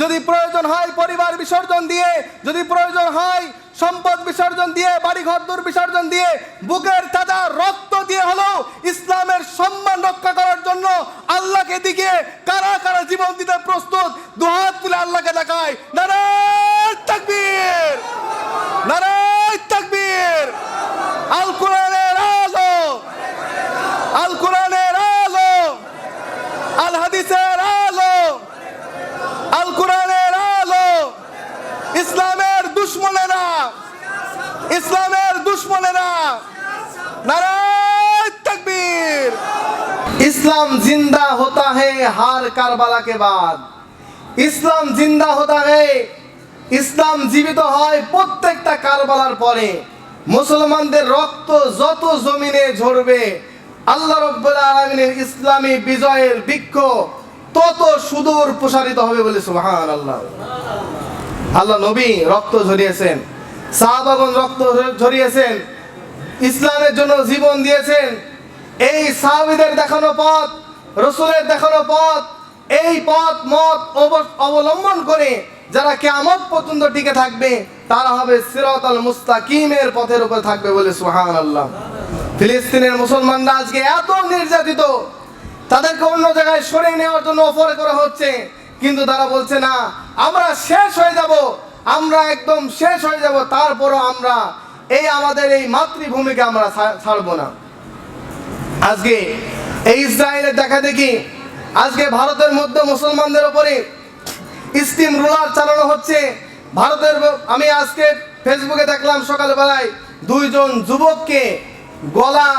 যদি প্রয়োজন হয় পরিবার বিসর্জন দিয়ে, যদি প্রয়োজন হয় সম্পদ বিসর্জন দিয়ে বাড়ি ঘরদুর বিসর্জন দিয়ে, বুকের তাজা রক্ত দিয়ে হলো ইসলামের সম্মান রক্ষা করার জন্য আল্লাহকে দিকে কারা কারা জীবন দিতে প্রস্তুত, দুহাত তুলে আল্লাহকে দেখায়। নারায়ণ তাকবীর নারায় তাকবীর আল কোরআনের আলো আল কোরআনের আলো আল হাদিসের আলো আল কোরআনের আলো। ইসলামের দুশ্মনেরা। ইসলামের দুশ্মনেরা। নারায় তাকবীর। ইসলাম জিন্দা হতা হে হার কারবালা কে বাদ। ইসলাম জিন্দা হতা হে। ইসলাম জীবিত হয় প্রত্যেকটা কারবালার পরে। মুসলমানদের রক্ত যত জমিনে ঝরবে, আল্লাহ রব্বুল আলমিনের ইসলামী বিজয়ের বৃক্ষ তত সুদূর প্রসারিত হবে বলে সুবহান আল্লাহ আল্লাহ নবী রক্ত ঝরিয়েছেন সাহাবাগন রক্ত ঝরিয়েছেন, ইসলামের জন্য জীবন দিয়েছেন। এই সাহাবিদের দেখানো পথ, রসুলের দেখানো পথ, এই পথ, মত অব- অবলম্বন করে যারা কেমন পর্যন্ত টিকে থাকবে, তারা হবে সিরাতাল মুস্তাকিমের পথের উপর থাকবে বলে সুহান আল্লাহ ফিলিস্তিনের মুসলমানরা আজকে এত নির্যাতিত তাদেরকে অন্য জায়গায় সরিয়ে নেওয়ার জন্য অফার করা হচ্ছে। কিন্তু তারা বলছে, না, আমরা শেষ হয়ে যাব। আমরা একদম শেষ হয়ে যাব। তারপরও আমরা এই আমাদের এই মাতৃভূমিকে আমরা ছাড়বো না। আজকে এই ইসরায়েলের দেখা দেখি, আজকে ভারতের মধ্যে মুসলমানদের উপরে স্টিম রুলার চালানো হচ্ছে। ভারতের আমি আজকে ফেসবুকে দেখলাম সকালবেলায় দুইজন যুবককে গলা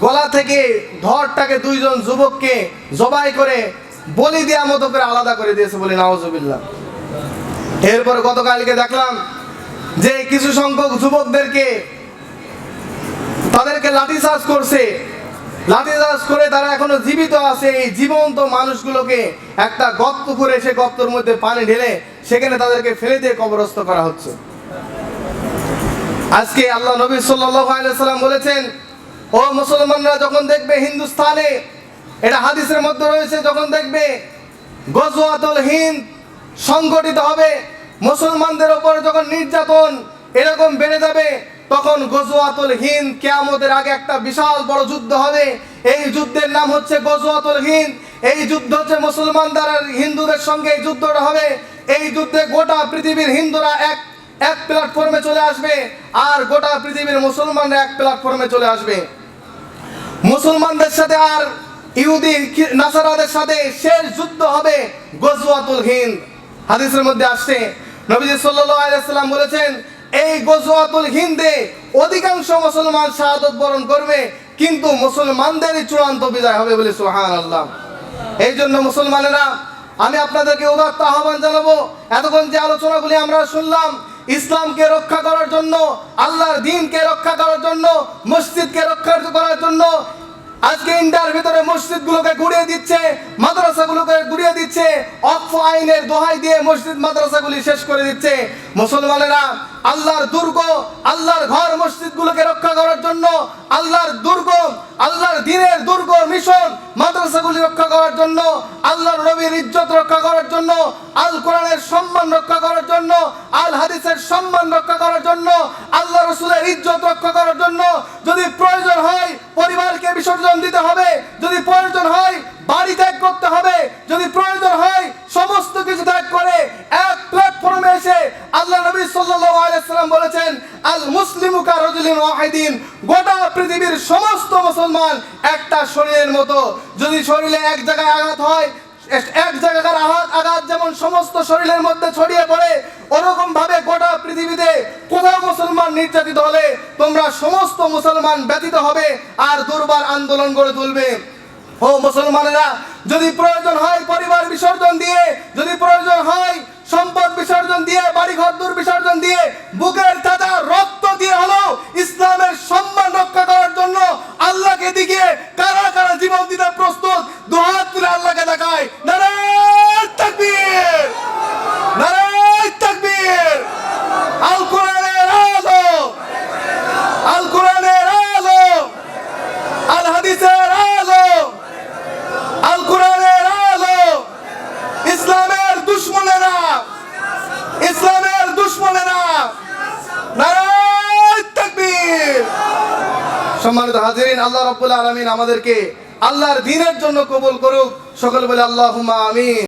গলা থেকে ধরটাকে দুইজন যুবককে জবাই করে বলি দেওয়ার মতো করে আলাদা করে দিয়েছে বলে নওয়াজুবিল্লাহ এরপর গতকালকে দেখলাম যে কিছু সংখ্যক যুবকদেরকে তাদেরকে লাঠি লাঠিচার্জ করছে। লাঠি লাঠিচার্জ করে তারা এখনও জীবিত আছে। এই জীবন্ত মানুষগুলোকে একটা গর্ত করে সে গর্তর মধ্যে পানি ঢেলে সেখানে তাদেরকে ফেলে দিয়ে কবরস্থ করা হচ্ছে। আজকে আল্লাহ নবী সাল্লাম বলেছেন ও মুসলমানরা যখন দেখবে হিন্দুস্থানে, এটা হাদিসের মধ্যে রয়েছে, যখন দেখবে গজওয়াতুল হিন্দ সংগঠিত হবে, মুসলমানদের ওপর যখন নির্যাতন এরকম বেড়ে যাবে, তখন গজওয়াতুল হিন্দ কেয়ামতের আগে একটা বিশাল বড় যুদ্ধ হবে। এই যুদ্ধের নাম হচ্ছে গজওয়াতুল হিন্দ। এই যুদ্ধ হচ্ছে মুসলমানদের আর হিন্দুদের সঙ্গে এই যুদ্ধটা হবে। এই যুদ্ধে গোটা পৃথিবীর হিন্দুরা এক এক প্ল্যাটফর্মে চলে আসবে, আর গোটা পৃথিবীর মুসলমানরা এক প্ল্যাটফর্মে চলে আসবে। মুসলমানদের সাথে আর ইহুদি নাসারাদের সাথে শেষ যুদ্ধ হবে গজওয়াতুল হিন্দ। হাদিসের মধ্যে আসছে, নবীজি সাল্লাম বলেছেন, এই গজওয়াতুল হিন্দে অধিকাংশ মুসলমান শাহাদত বরণ করবে, কিন্তু মুসলমানদেরই চূড়ান্ত বিজয় হবে বলে সুবহানাল্লাহ। এই জন্য মুসলমানেরা, আমি আপনাদেরকে উদাত্ত আহ্বান জানাব, এতক্ষণ যে আলোচনাগুলি আমরা শুনলাম ইসলামকে রক্ষা করার জন্য, আল্লাহর দিনকে রক্ষা করার জন্য, মসজিদকে রক্ষা করার জন্য আজকে ইন্ডিয়ার ভিতরে মসজিদগুলোকে গুড়িয়ে দিচ্ছে, মাদ্রাসাগুলোকে গুড়িয়ে দিচ্ছে, অক্ষ আইনের দোহাই দিয়ে মসজিদ মাদ্রাসাগুলি শেষ করে দিচ্ছে। মুসলমানেরা আল্লাহর দুর্গ, আল্লাহর ঘর মসজিদগুলোকে রক্ষা করার জন্য, আল্লাহর দুর্গ, আল্লাহর দিনের দুর্গ মিশন মাদ্রাসাগুলি রক্ষা করার জন্য, আল্লাহর নবীর ইজ্জত রক্ষা করার জন্য, আল কোরআনের সম্মান রক্ষা করার জন্য, আল হাদিসের সম্মান রক্ষা করার জন্য আল্লাহ রসুলের ইজ্জত রক্ষা করার জন্য যদি প্রয়োজন হয়, পরিবারকে বিসর্জন দিতে হবে, যদি রাজুলিন ওয়াহিদিন, গোটা পৃথিবীর সমস্ত মুসলমান একটা শরীরের মতো। যদি শরীরে এক জায়গায় আঘাত হয়, এক জায়গার আঘাত আঘাত যেমন সমস্ত শরীরের মধ্যে ছড়িয়ে পড়ে ওরকম ভাবে গোটা পৃথিবীতে কোথাও মুসলমান নির্যাতিত হলে তোমরা সমস্ত মুসলমান ব্যতীত হবে আর দুর্বার আন্দোলন গড়ে তুলবে। ও মুসলমানেরা, যদি প্রয়োজন হয় পরিবার বিসর্জন দিয়ে, যদি প্রয়োজন হয় সম্পদ বিসর্জন দিয়ে বাড়ি ঘর দূর বিসর্জন দিয়ে, বুকের তাজা সম্মানিত হাজিরিন, আল্লাহ রব্বুল আলমিন আমাদেরকে আল্লাহর দিনের জন্য কবুল করুক। সকল বলে আল্লাহ আমিন।